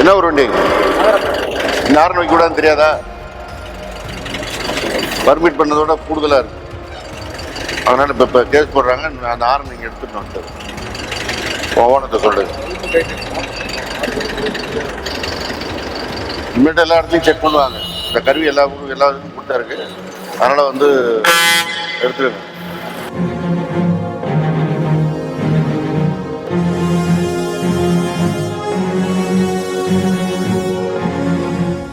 என்ன ஒரு வண்டி? யார் நோய் கூடாதுன்னு தெரியாதா? பர்மிட் பண்ணதோட கூடுதலாக இருக்கு. அதனால் இப்போ இப்போ கேஸ் போடுறாங்க. அந்த ஆரம் நீங்கள் எடுத்துட்டு ஓனத்தை சொல்லு. இனிமேட்டு எல்லா இடத்துலையும் செக் பண்ணுவாங்க. இந்த கருவி எல்லா எல்லா இதுக்கும் கொடுத்தா இருக்குது அதனால வந்து எடுத்துருங்க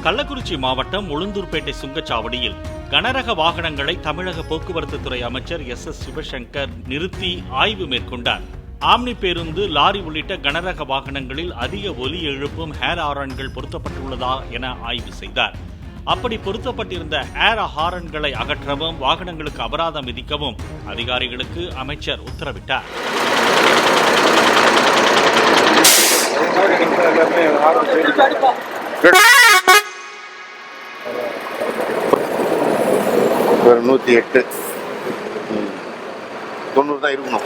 கள்ளக்குறிச்சி மாவட்டம் உளுந்தூர்பேட்டை சுங்கச்சாவடியில் கனரக வாகனங்களை தமிழக போக்குவரத்து துறை அமைச்சர் எஸ் எஸ் சிவசங்கர் நிறுத்தி ஆய்வு மேற்கொண்டார். ஆம்னி பேருந்து லாரி உள்ளிட்ட கனரக வாகனங்களில் அதிக ஒலி எழுப்பும் ஹேர் ஆரான்கள் பொருத்தப்பட்டுள்ளதா என ஆய்வு செய்தார். அப்படி பொருத்தப்பட்டிருந்த ஏர் ஹாரன்களை அகற்றவும் வாகனங்களுக்கு அபராதம் விதிக்கவும் அதிகாரிகளுக்கு அமைச்சர் உத்தரவிட்டார். நூற்றி எட்டு. தொண்ணூறு தான் இருக்கணும்.